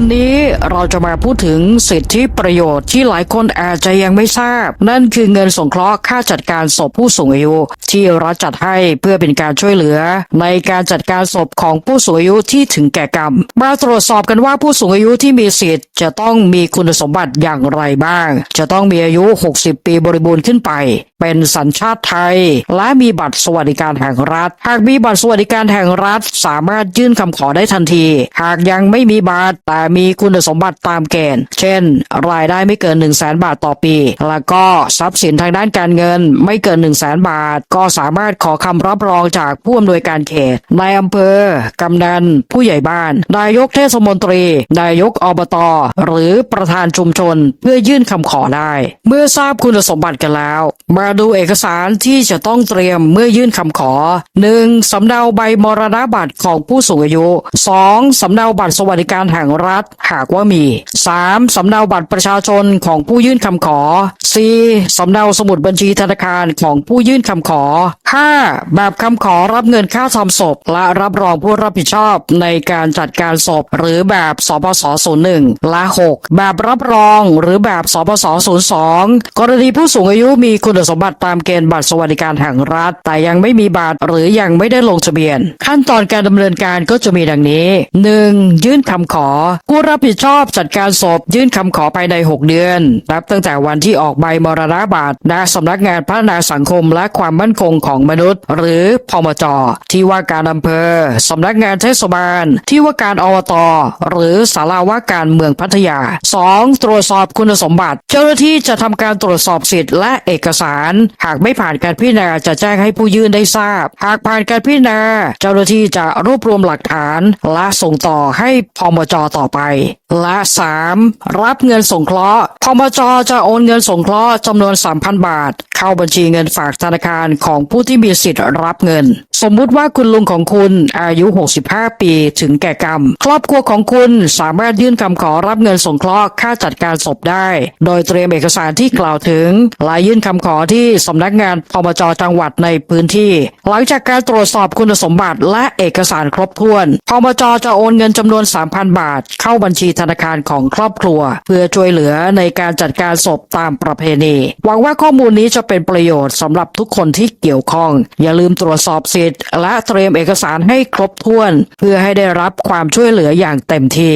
วันนี้เราจะมาพูดถึงสิทธิประโยชน์ที่หลายคนอาจจะยังไม่ทราบ นั่นคือเงินสงเคราะห์ค่าจัดการศพผู้สูงอายุ ที่รัฐจัดให้เพื่อเป็นการช่วยเหลือ ในการจัดการศพของผู้สูงอายุที่ถึงแก่กรรม มาตรวจสอบกันว่าผู้สูงอายุที่มีสิทธิ์จะต้องมีคุณสมบัติอย่างไรบ้าง จะต้องมีอายุ 60 ปีบริบูรณ์ขึ้นไป เป็นสัญชาติไทย และมีบัตรสวัสดิการแห่งรัฐ หากมีบัตรสวัสดิการแห่งรัฐ สามารถยื่นคำขอได้ทันที หากยังไม่มีบัตรแต่มีคุณสมบัติตามเกณฑ์ เช่น รายได้ไม่เกิน 1 0 0 0 0แสนบาทต่อปี แล้วก็ทรัพย์สินทางด้านการเงินไม่เกิน 1 0 0 0 0แสนบาท ก็สามารถขอคำรับรองจากผู้อำนวยการเขตนายอำเภอ กำนัน ผู้ใหญ่บ้าน นายกเทศมนตรี นายกอบต หรือประธานชุมชนเพื่อยื่นคำขอได้ เมื่อทราบคุณสมบัติกันแล้ว มาดูเอกสารที่จะต้องเตรียมเมื่อยื่นคำขอ 1. สำเนาใบมรณบัตรของผู้สูงอายุ 2. สำเนาบัตรสวัสดิการแห่งรัฐหากว่ามี 3. สำเนาบัตรประชาชนของผู้ยื่นคำขอ 4. สำเนาสมุดบัญชีธนาคารของผู้ยื่นคำขอ 5. แบบคำขอรับเงินค่าทำศพ และรับรองผู้รับผิดชอบในการจัดการศพ หรือแบบสปส01และ 6 แบบรับรองหรือแบบสปส02 กรณีผู้สูงอายุมีคุณสมบัติตามเกณฑ์บัตรสวัสดิการแห่งรัฐ แต่ยังไม่มีบัตรหรือยังไม่ได้ลงทะเบียน ขั้นตอนการดำเนินการก็จะมีดังนี้ 1. ยื่นคำขอผู้รับผิดชอบจัดการศพยื่นคำขอภายใน 6 เดือน นับตั้งแต่วันที่ออกใบมรณบัตรณสำนักงานพัฒนาสังคมและความมั่นคงของมนุษย์ หรือพมจ ที่ว่าการอำเภอสำนักงานเทศบาล ที่ว่าการอบต หรือศาลาว่าการเมืองพัทยา 2. ตรวจสอบคุณสมบัติ เจ้าหน้าที่จะทำการตรวจสอบสิทธิ์และเอกสาร หากไม่ผ่านการพิจารณาจะแจ้งให้ผู้ยื่นได้ทราบ หากผ่านการพิจารณา เจ้าหน้าที่จะรวบรวมหลักฐานและส่งต่อให้พมจต่อไป และ 3. รับเงินสงเคราะห์พมจจะโอนเงินสงเคราะห์จำนวน 3,000 บาท เข้าบัญชีเงินฝากธนาคารของผู้ที่มีสิทธิ์รับเงิน สมมุติว่าคุณลุงของคุณอายุ 65 ปีถึงแก่กรรม ครอบครัวของคุณสามารถยื่นคำขอรับเงินสงเคราะห์ค่าจัดการศพได้ โดยเตรียมเอกสารที่กล่าวถึงและยื่นคำขอที่สำนักงานพมจจังหวัดในพื้นที่ หลังจากการตรวจสอบคุณสมบัติและเอกสารครบถ้วนพมจจะโอนเงินจำนวน 3,000 บาทเข้าบัญชีธนาคารของครอบครัว เพื่อช่วยเหลือในการจัดการศพตามประเพณี หวังว่าข้อมูลนี้จะเป็นประโยชน์สำหรับทุกคนที่เกี่ยวข้อง อย่าลืมตรวจสอบสิทธิ์และเตรียมเอกสารให้ครบถ้วน เพื่อให้ได้รับความช่วยเหลืออย่างเต็มที่